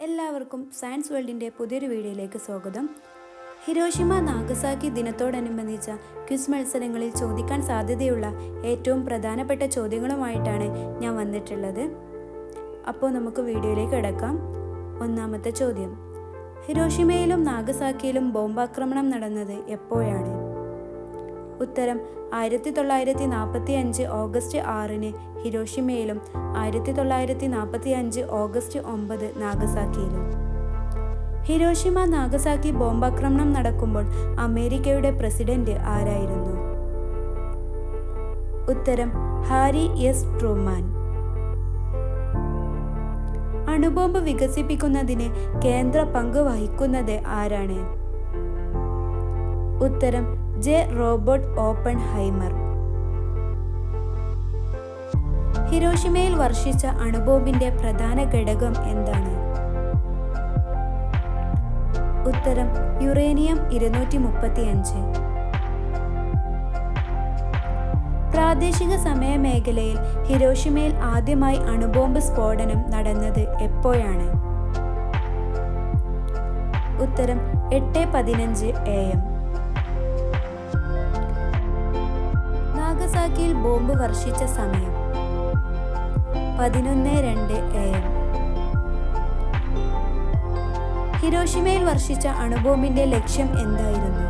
എല്ലാവർക്കും സയൻസ് വേൾഡിന്റെ പുതിയൊരു വീഡിയോയിലേക്ക് സ്വാഗതം. ഹിരോഷിമ നാഗസാക്കി ദിനത്തോടനുബന്ധിച്ച ക്വിസ് മത്സരങ്ങളിൽ ചോദിക്കാൻ സാധ്യതയുള്ള ഏറ്റവും പ്രധാനപ്പെട്ട ചോദ്യങ്ങളുമായിട്ടാണ് ഞാൻ വന്നിട്ടുള്ളത്. അപ്പോൾ നമുക്ക് വീഡിയോയിലേക്ക് കിടക്കാം. ഒന്നാമത്തെ ചോദ്യം. ഹിരോഷിമയിലും നാഗസാക്കിയിലും ബോംബാക്രമണം നടന്നത് എപ്പോഴാണ്? ഉത്തരം ആയിരത്തി തൊള്ളായിരത്തി നാൽപ്പത്തി അഞ്ച് ഓഗസ്റ്റ് ആറിന് ഹിരോഷിമയിലും ആയിരത്തി തൊള്ളായിരത്തി നാൽപ്പത്തി അഞ്ച് ഓഗസ്റ്റ് ഒമ്പത് നാഗസാക്കിയിലും. ഹിരോഷിമ നാഗസാക്കി ബോംബാക്രമണം നടക്കുമ്പോൾ അമേരിക്കയുടെ പ്രസിഡന്റ് ആരായിരുന്നു? ഉത്തരം ഹാരി എസ്. ട്രൂമാൻ. അണുബോംബ് വികസിപ്പിക്കുന്നതിന് കേന്ദ്ര പങ്ക് വഹിക്കുന്നത് ആരാണ്? ഉത്തരം ജെ റോബർട്ട് ഓപ്പൺ ഹൈമർ ഹിരോഷിമയിൽ വർഷിച്ച അണുബോംബിന്റെ പ്രധാന ഘടകം എന്താണ്? ഉത്തരം യുറേനിയം ഇരുന്നൂറ്റി മുപ്പത്തി അഞ്ച് പ്രാദേശിക സമയ മേഖലയിൽ ഹിരോഷിമയിൽ ആദ്യമായി അണുബോംബ് സ്ഫോടനം നടന്നത് എപ്പോഴാണ്? ഉത്തരം എട്ട് പതിനഞ്ച് എ എം. നാഗസാക്കിയിൽ ബോംബ് വർഷിച്ച സമയം. പതിനൊന്ന് രണ്ട് എ എം. ഹിരോഷിമയിൽ വർഷിച്ച അണുബോംബിന്റെ ലക്ഷ്യം എന്തായിരുന്നു?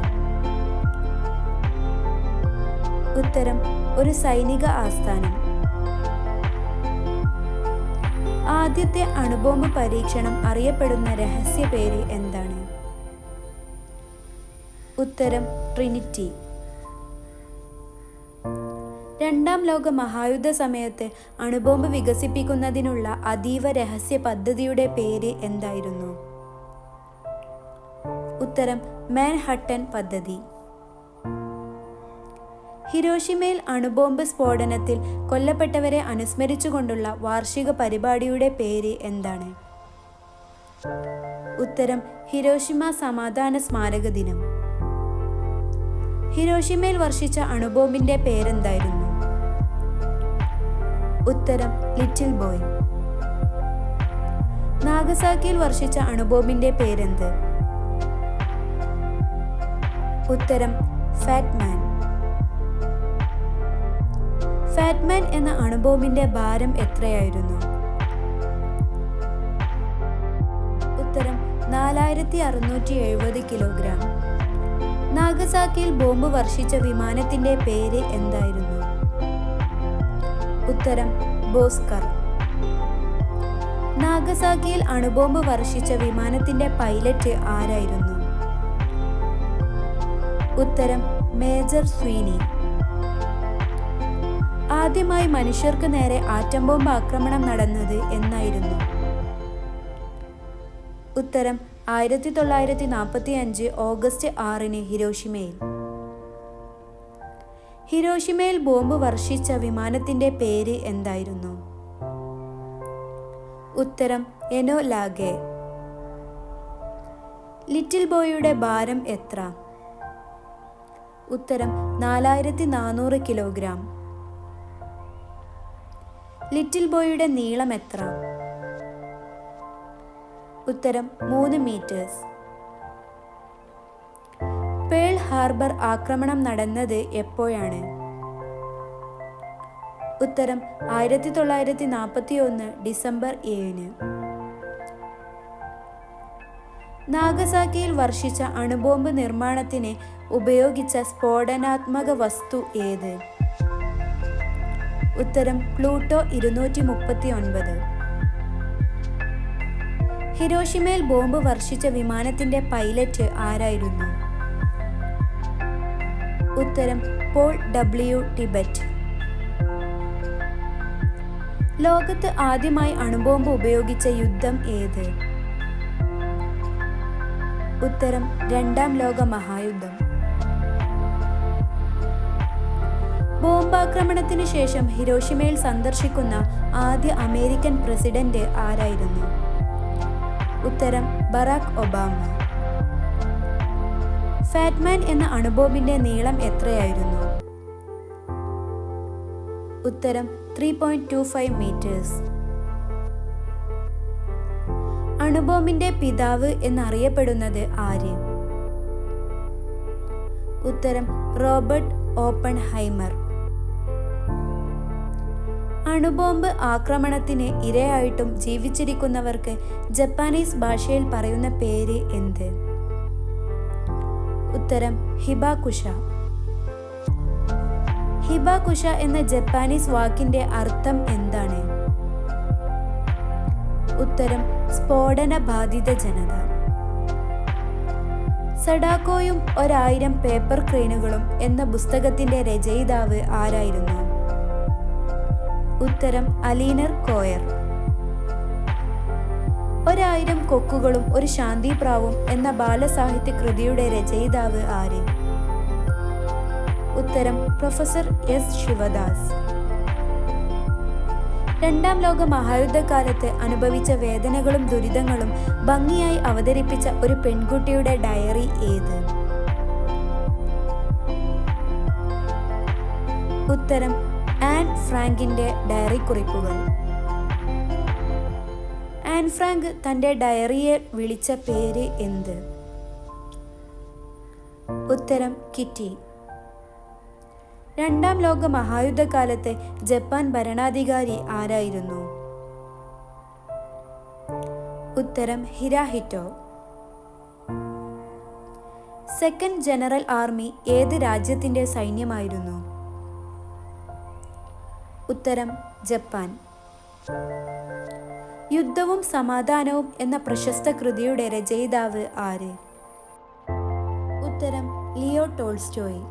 ഉത്തരം ഒരു സൈനിക ആസ്ഥാനം. ആദ്യത്തെ അണുബോംബ് പരീക്ഷണം അറിയപ്പെടുന്ന രഹസ്യ പേര് എന്താണ്? ഉത്തരം ട്രിനിറ്റി. രണ്ടാം ലോക മഹായുദ്ധ സമയത്ത് അണുബോംബ് വികസിപ്പിക്കുന്നതിനുള്ള അതീവ രഹസ്യ പദ്ധതിയുടെ പേര് എന്തായിരുന്നു? ഉത്തരം മാൻഹട്ടൻ പദ്ധതി. ഹിരോഷിമയിൽ അണുബോംബ് സ്ഫോടനത്തിൽ കൊല്ലപ്പെട്ടവരെ അനുസ്മരിച്ചുകൊണ്ടുള്ള വാർഷിക പരിപാടിയുടെ പേര് എന്താണ്? ഉത്തരം ഹിരോഷിമ സമാധാന സ്മാരക ദിനം. ഹിരോഷിമയിൽ വർഷിച്ച അണുബോംബിന്റെ പേരെന്തായിരുന്നു? ഉത്തരം ലിറ്റിൽ ബോയ്. നാഗസാക്കിയിൽ വർഷിച്ച അണുബോംബിന്റെ പേരെന്ത്? ഉത്തരം ഫാറ്റ്മാൻ. ഫാറ്റ്മാൻ എന്ന അണുബോംബിന്റെ ഭാരം എത്രയായിരുന്നു? ഉത്തരം നാലായിരത്തി അറുന്നൂറ്റി എഴുപത് കിലോഗ്രാം. നാഗസാക്കിയിൽ ബോംബ് വർഷിച്ച വിമാനത്തിന്റെ പേര് എന്തായിരുന്നു? ഉത്തരം ബോസ്കർ. നാഗസാക്കിയിൽ അണുബോംബ് വർഷിച്ച വിമാനത്തിന്റെ പൈലറ്റ് ആരായിരുന്നു? ഉത്തരം മേജർ സ്വീനി. ആദ്യമായി മനുഷ്യർക്ക് നേരെ ആറ്റം ബോംബ് ആക്രമണം നടന്നത് എന്നായിരുന്നു. ഉത്തരം ആയിരത്തി തൊള്ളായിരത്തി നാൽപ്പത്തി അഞ്ച് ഓഗസ്റ്റ് ആറിന് ഹിരോഷിമയിൽ. ഹിരോഷിമയിൽ ബോംബ് വർഷിച്ച വിമാനത്തിന്റെ പേര് എന്തായിരുന്നു? ഉത്തരം എനോ ലാഗെ. ലിറ്റിൽ ബോയിയുടെ ഭാരം എത്ര? ഉത്തരം നാലായിരത്തി നാനൂറ് കിലോഗ്രാം. ലിറ്റിൽ ബോയിയുടെ നീളം എത്ര? ഉത്തരം മൂന്ന് മീറ്റേഴ്സ് പേൾ ഹാർബർ ആക്രമണം നടന്നത് എപ്പോഴാണ്? ഉത്തരം ആയിരത്തി തൊള്ളായിരത്തി നാൽപ്പത്തി ഒന്ന് ഡിസംബർ ഏഴിന്. നാഗസാക്കിയിൽ വർഷിച്ച അണുബോംബ് നിർമ്മാണത്തിന് ഉപയോഗിച്ച സ്ഫോടനാത്മക വസ്തു ഏത്? ഉത്തരം പ്ലൂട്ടോ ഇരുന്നൂറ്റി മുപ്പത്തി ഒൻപത് ഹിരോഷിമയിൽ ബോംബ് വർഷിച്ച വിമാനത്തിന്റെ പൈലറ്റ് ആരായിരുന്നു? ഉത്തരം പോൾ ഡബ്ല്യു ടിബറ്റ്. ലോകത്ത് ആദ്യമായി അണുബോംബ് ഉപയോഗിച്ച യുദ്ധം ഏത്? ഉത്തരം രണ്ടാം ലോക മഹായുദ്ധം. ബോംബാക്രമണത്തിന് ശേഷം ഹിരോഷിമയിൽ സന്ദർശിക്കുന്ന ആദ്യ അമേരിക്കൻ പ്രസിഡന്റ് ആരായിരുന്നു? ഉത്തരം ബറാക് ഒബാമ. ഫാറ്റ്മാൻ എന്ന അണുബോംബിന്റെ നീളം എത്രയായിരുന്നു? ഉത്തരം three point two five metres അണുബോംബിന്റെ പിതാവ് എന്നറിയപ്പെടുന്നത് ആര്? ഉത്തരം റോബർട്ട് ഓപ്പൺ ഹൈമർ അണുബോംബ് ആക്രമണത്തിന് ഇരയായിട്ടും ജീവിച്ചിരിക്കുന്നവർക്ക് ജപ്പാനീസ് ഭാഷയിൽ പറയുന്ന പേര് എന്ത്? ഉത്തരം ഹിബാകുഷ. ഹിബാകുഷ എന്ന ജപ്പാനീസ് വാക്കിന്റെ അർത്ഥം എന്താണ്? ഉത്തരം സ്ഫോടന ബാധിത ജനത. സഡാക്കോയും ഒരായിരം പേപ്പർ ക്രെയിനുകളും എന്ന പുസ്തകത്തിന്റെ രചയിതാവ് ആരായിരുന്നു? ഉത്തരം അലീനർ കോയർ. ഒരായിരം കൊക്കുകളും ഒരു ശാന്തിപ്രാവും എന്ന ബാലസാഹിത്യ കൃതിയുടെ രചയിതാവ് ആര്? ഉത്തരം പ്രൊഫസർ എസ് ശിവദാസ്. രണ്ടാം ലോക മഹായുദ്ധകാലത്ത് അനുഭവിച്ച വേദനകളും ദുരിതങ്ങളും ഭംഗിയായി അവതരിപ്പിച്ച ഒരു പെൺകുട്ടിയുടെ ഡയറി ഏത്? ഉത്തരം ആൻ ഫ്രാങ്കിന്റെ ഡയറി കുറിപ്പുകൾ. ആൻ ഫ്രാങ്ക് തന്റെ ഡയറിയെ വിളിച്ച പേര് എന്ത്? ഉത്തരം കിറ്റി. രണ്ടാം ലോക മഹായുദ്ധകാലത്തെ ജപ്പാൻ ഭരണാധികാരി ആരായിരുന്നു? ഉത്തരം ഹിരാഹിറ്റോ. സെക്കൻഡ് ജനറൽ ആർമി ഏത് രാജ്യത്തിന്റെ സൈന്യമായിരുന്നു? ഉത്തരം ജപ്പാൻ. യുദ്ധവും സമാധാനവും എന്ന പ്രശസ്ത കൃതിയുടെ രചയിതാവ് ആര്? ഉത്തരം ലിയോ ടോൾസ്റ്റോയ്.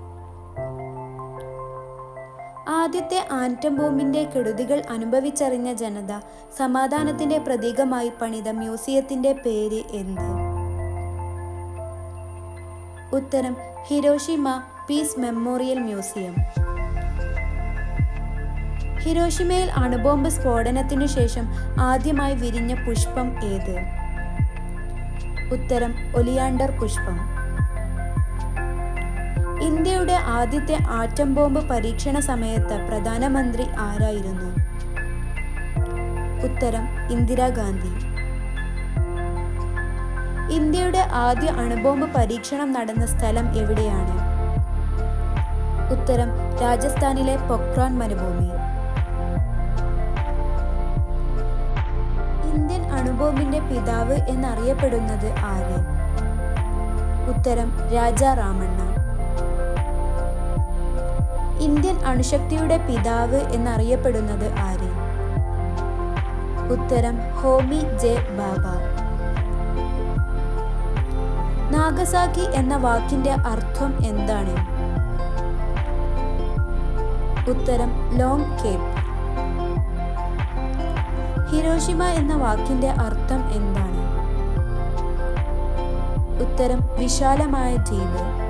ആദ്യത്തെ ആറ്റം ബോംബിന്റെ കെടുതികൾ അനുഭവിച്ചറിഞ്ഞ ജനത സമാധാനത്തിന്റെ പ്രതീകമായി പണിത മ്യൂസിയത്തിന്റെ പേര് എന്ത്? ഉത്തരം ഹിരോഷിമ പീസ് മെമ്മോറിയൽ മ്യൂസിയം. ഹിരോഷിമയിൽ അണുബോംബ് സ്ഫോടനത്തിനു ശേഷം ആദ്യമായി വിരിഞ്ഞ പുഷ്പം ഏത്? ഉത്തരം ഒലിയാണ്ടർ പുഷ്പം. ഇന്ത്യയുടെ ആദ്യത്തെ ആറ്റം ബോംബ് പരീക്ഷണ സമയത്ത് പ്രധാനമന്ത്രി ആരായിരുന്നു? ഉത്തരം ഇന്ദിരാഗാന്ധി ഇന്ത്യയുടെ ആദ്യ അണുബോംബ് പരീക്ഷണം നടന്ന സ്ഥലം എവിടെയാണ്? ഉത്തരം രാജസ്ഥാനിലെ പൊക്രാൻ മരുഭൂമി. അണുബോംബിന്റെ പിതാവ് എന്നറിയപ്പെടുന്നത് ആര്? ഉത്തരം രാജാ രാമണ്ണ ഇന്ത്യൻ അണുശക്തിയുടെ പിതാവ് എന്നറിയപ്പെടുന്നത് ആര്? ഉത്തരം ഹോമി ജെ ബാബ. നാഗസാക്കി എന്ന വാക്കിന്റെ അർത്ഥം എന്താണ്? ഉത്തരം ലോങ് കേപ്പ്. ഹിരോഷിമ എന്ന വാക്കിന്റെ അർത്ഥം എന്താണ്? ഉത്തരം വിശാലമായ ദ്വീപ്